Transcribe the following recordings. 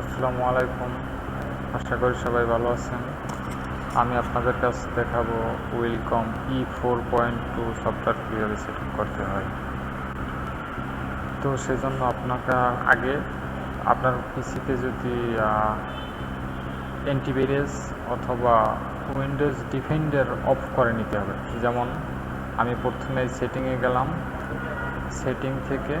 আসসালামু আলাইকুম। আশা করি সবাই ভালো আছেন। আমি আপনাদের কাছে দেখাবো welcome E four point two software কীভাবে সেটিং করতে হয়। তো সেজন্য আপনাকে আগে আপনার পিসিতে যদি অ্যান্টিভাইরাস অথবা উইন্ডোজ ডিফেন্ডার অফ করে নিতে হবে। যেমন আমি প্রথমে সেটিংয়ে গেলাম। সেটিং থেকে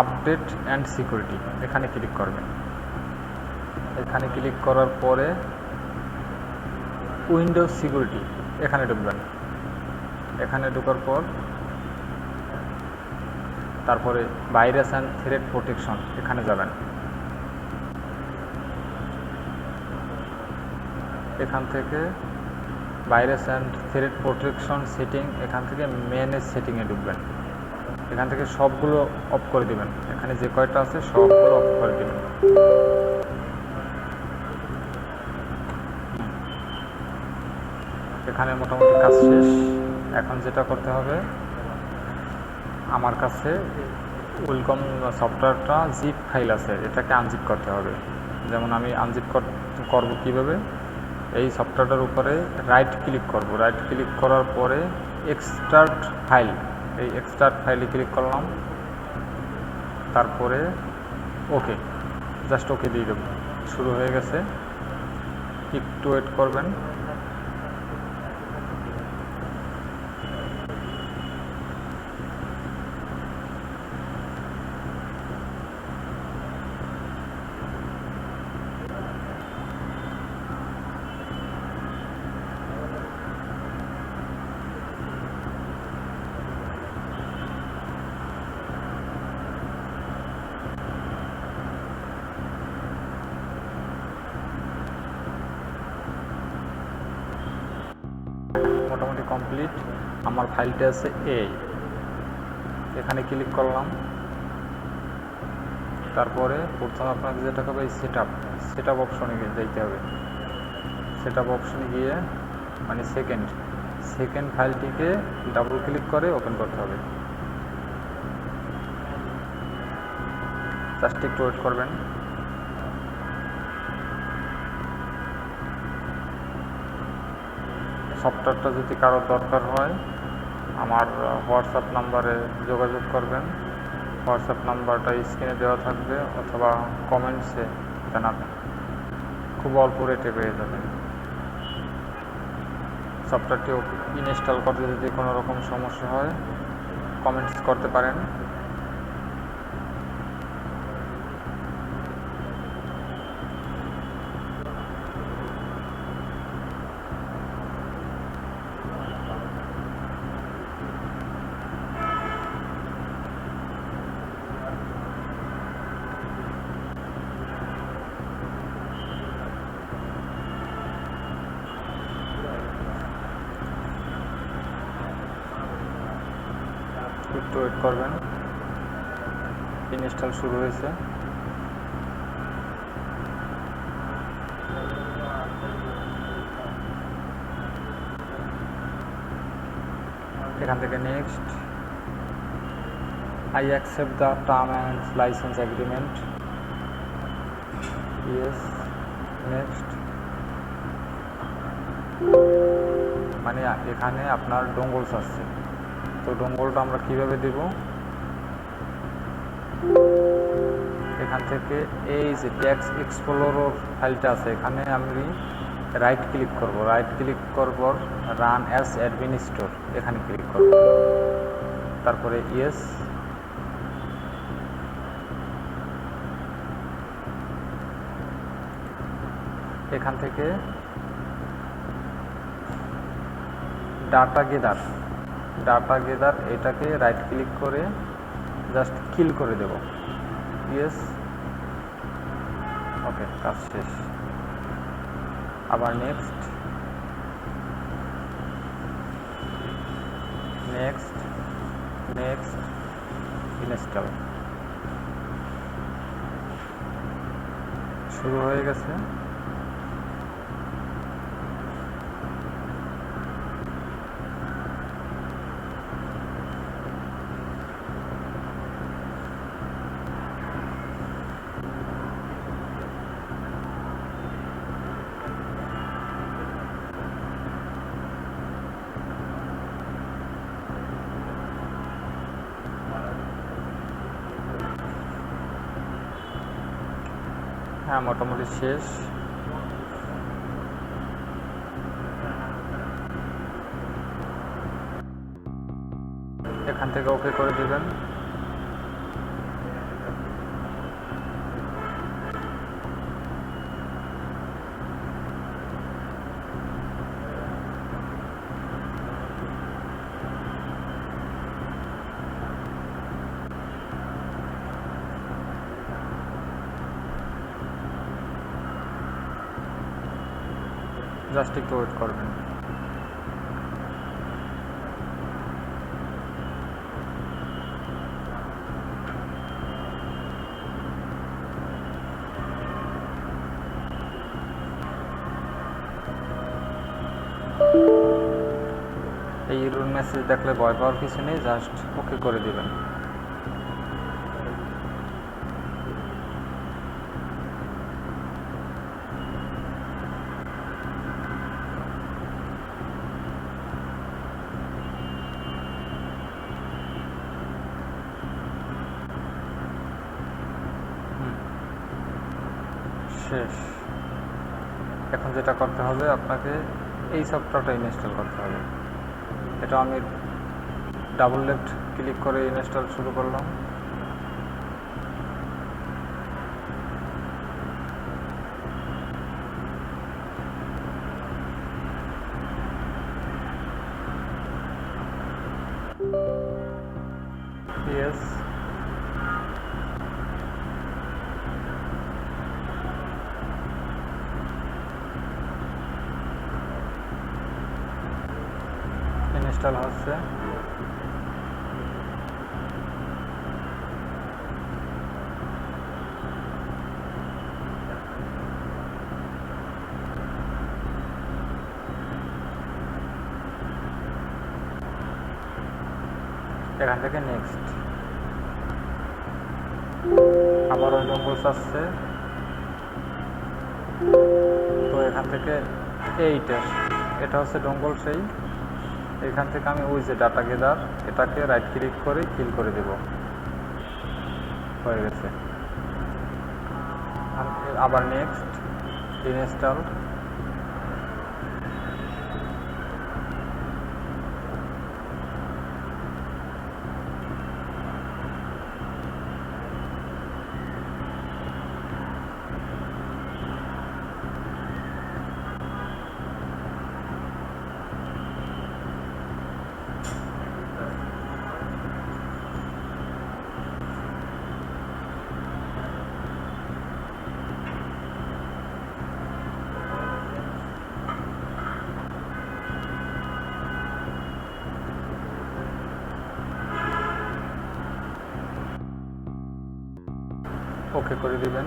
আপডেট অ্যান্ড সিকিউরিটি এখানে ক্লিক করবেন। এখানে ক্লিক করার পরে উইন্ডোজ সিকিউরিটি এখানে ঢুকবেন। এখানে ঢোকার পর তারপরে ভাইরাস অ্যান্ড থ্রেড প্রোটেকশন এখানে যাবেন। এখান থেকে virus and threat protection setting এখান থেকে মেনের সেটিংয়ে ঢুকবেন। এখান থেকে সবগুলো অফ করে দিবেন। এখানে যে কয়টা আছে, সবগুলো অফ করে দিবেন। এখানে মোটামুটি কাজ শেষ। এখন যেটা করতে হবে, আমার কাছে ওয়েলকম সফটওয়্যারটা জিপ ফাইল আছে, এটাকে আনজিপ করতে হবে। যেমন আমি আনজিপ করব কীভাবে? এই সফটওয়্যারটার উপরে রাইট ক্লিক করব। রাইট ক্লিক করার পরে এক্সট্রাক্ট ফাইল এই এক্সট্রাক্ট ফাইলে ক্লিক করলাম। তারপরে ওকে জাস্ট ওকে দিয়ে দেবো। শুরু হয়ে গেছে। একটু ওয়েট করবেন। মোটামুটি কমপ্লিট আমার ফাইলটা আছে এই এখানে ক্লিক করলাম। তারপরে প্রথমে আপনাকে যেটা হবে সেট আপ সেট আপ অপশনে গিয়ে যাইতে হবে। সেট আপ অপশনে গিয়ে মানে সেকেন্ড সেকেন্ড ফাইলটিকে ডাবল ক্লিক করে ওপেন করতে হবে। জাস্ট একটু ওয়েট করবেন। সফটওয়্যারটা যদি কারও দরকার হয়, আমার হোয়াটসঅ্যাপ নাম্বারে যোগাযোগ করবেন। হোয়াটসঅ্যাপ নাম্বারটা স্ক্রিনে দেওয়া থাকবে অথবা কমেন্টসে জানাবেন। খুব অল্প রেটে পেয়ে যাবেন। সফটওয়্যারটি ইনস্টল করতে যদি কোনো রকম সমস্যা হয় কমেন্টস করতে পারেন। একটু ওয়েট করবেন। ইনস্টল শুরু হয়েছে। এখান থেকে next I accept the term and license agreement yes next মানে এখানে আপনার ডোঙ্গলস আসছে। তো ডোঙ্গলটা আমরা কীভাবে দেব? এখান থেকে এই যে ট্যাক্স এক্সপ্লোরর ফাইলটা আছে, এখানে আমি রাইট ক্লিক করব। রাইট ক্লিক করব রান অ্যাজ অ্যাডমিনিস্ট্রর এখানে ক্লিক করব। তারপরে ইয়েস এখান থেকে ডাটা গেদার ডাটা গেদার এটাকে রাইট ক্লিক করে জাস্ট কিল করে দেব। ইয়েস ওকে কাজ শেষ। আবার নেক্সট নেক্সট নেক্সট ইনস্টল শুরু হয়ে গেছে। হ্যাঁ মোটামুটি শেষ। এখান থেকে ওকে করে দিবেন। জাস্ট একটু ওয়েট করবেন এই মেসেজ দেখলে ভয় পাওয়ার কিছু নেই, জাস্ট ওকে করে দিবেন। শেষ। এখন যেটা করতে হবে আপনাকে এই সফটওয়্যারটা ইনস্টল করতে হবে। এটা আমি ডাবল লেফট ক্লিক করে ইনস্টল শুরু করলাম। ইনস্টল হচ্ছে। এখান থেকে নেক্সট আবার ওই আসছে। তো এখান থেকে এইটা এটা হচ্ছে ডঙ্গল সেই। এখান থেকে আমি ওই যে ডাটা গেদার এটাকে রাইট ক্লিক করে কিল করে দেব। হয়ে গেছে। আবার নেক্সট ইনস্টল করে দিবেন।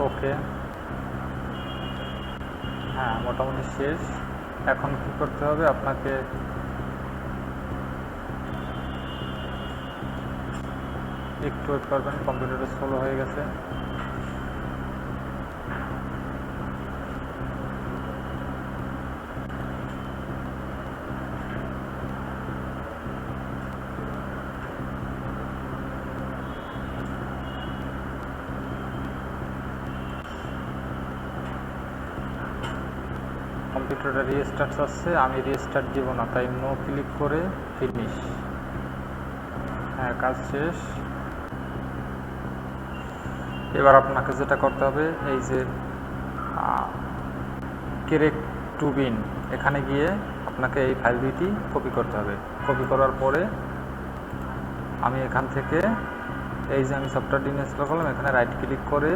ওকে। হ্যাঁ মোটামুটি শেষ। এখন কি করতে হবে? আপনাকে একটু ওয়েট করবেন কম্পিউটারটা স্লো হয়ে গেছে। কম্পিউটারটা রিস্টার্ট আসছে আমি রিস্টার্ট দিব না, তাই নো ক্লিক করে ফিনিশ হ্যাঁ কাজ শেষ। এবার আপনাকে যেটা করতে হবে, এই যে কেরেক টু বিন এখানে গিয়ে আপনাকে এই ফাইল দুইটি কপি করতে হবে। কপি করার পরে আমি এখান থেকে, এই যে আমি সফটওয়্যারটি ইনস্টল করলাম, এখানে রাইট ক্লিক করে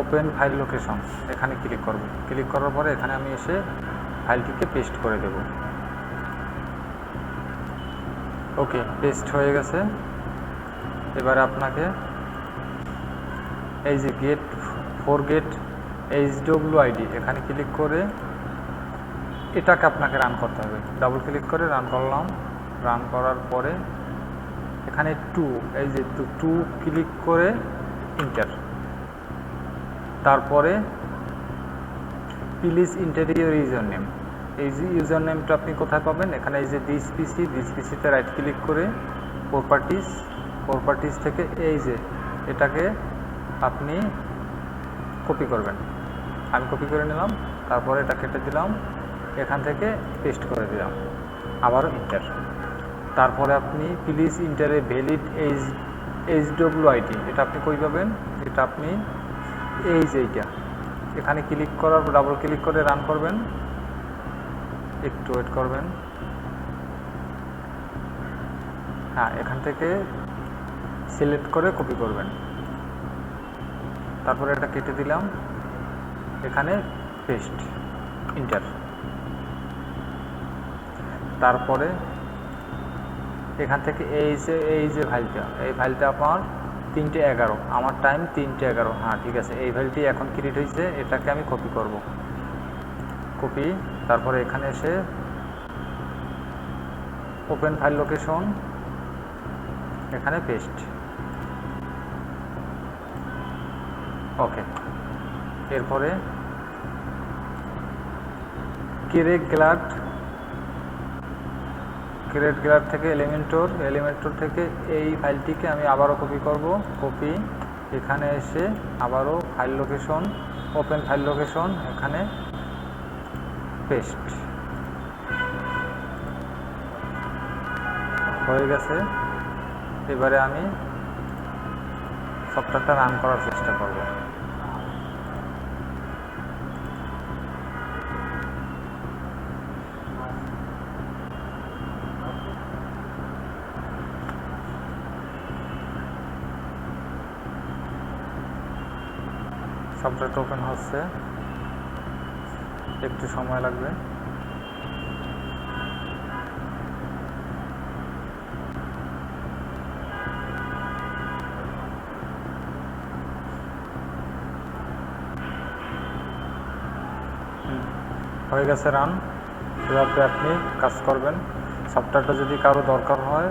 ওপেন ফাইল লোকেশন এখানে ক্লিক করব। ক্লিক করার পরে এখানে আমি এসে ফাইলটিকে পেস্ট করে দেব। ওকে পেস্ট হয়ে গেছে। এবারে আপনাকে এই যে get four get H W ID এখানে ক্লিক করে এটাকে আপনাকে রান করতে হবে। ডাবল ক্লিক করে রান করলাম। রান করার পরে এখানে টু এই যে টু ক্লিক করে ইন্টার তারপরে please enter your user name এই যে ইউজার নেমটা আপনি কোথায় পাবেন? এখানে এই যে দিস পিসি দিস পিসিতে রাইট ক্লিক করে প্রপার্টিস প্রপার্টিস থেকে এই যে এটাকে আপনি কপি করবেন। আমি কপি করে নিলাম, তারপরে এটা কেটে দিলাম, এখান থেকে পেস্ট করে দিলাম, আবারও ইন্টার তারপরে আপনি প্লিজ ইন্টারে valid H H W ID এটা আপনি কই পাবেন? এটা আপনি এই যে এইটা। এখানে ক্লিক করার ডাবল ক্লিক করে রান করবেন। একটু ওয়েট করবেন। হ্যাঁ এখান থেকে সিলেক্ট করে কপি করবেন। তারপরে এটা কেটে দিলাম। এখানে পেস্ট ইন্টার তারপরে এখান থেকে এই যে এই যে ফাইলটা এই ফাইলটা আমার তিনটে এগারো। আমার টাইম তিনটে এগারো। হ্যাঁ ঠিক আছে। এই ফাইলটি এখন ক্রিয়েট হয়েছে, এটাকে আমি কপি করব। কপি তারপরে এখানে এসে ওপেন ফাইল লোকেশন এখানে পেস্ট ওকে এরপরে কেরেক গ্লাড ক্রেড গ্লাড থেকে এলিমেন্টর এলিমেন্টর থেকে এই ফাইলটিকে আমি আবারও কপি করব। কপি এখানে এসে আবারও file location open file location এখানে পেস্ট হয়ে গেছে। এবারে আমি সফটওয়্যারটা রান করার চেষ্টা করব। সফটওয়্যারটা ওপেন হচ্ছে। একটু সময় লাগবে। হয়ে গেছে রান এভাবে আপনি কাজ করবেন। সফটওয়্যারটা যদি কারও দরকার হয়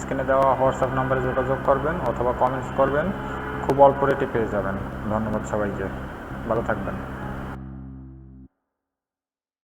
স্ক্রিনে দেওয়া হোয়াটসঅ্যাপ নাম্বারে যোগাযোগ করবেন অথবা কমেন্টস করবেন। খুব অল্প রেটে পেয়ে যাবেন। ধন্যবাদ সবাইকে। ভালো থাকবেন।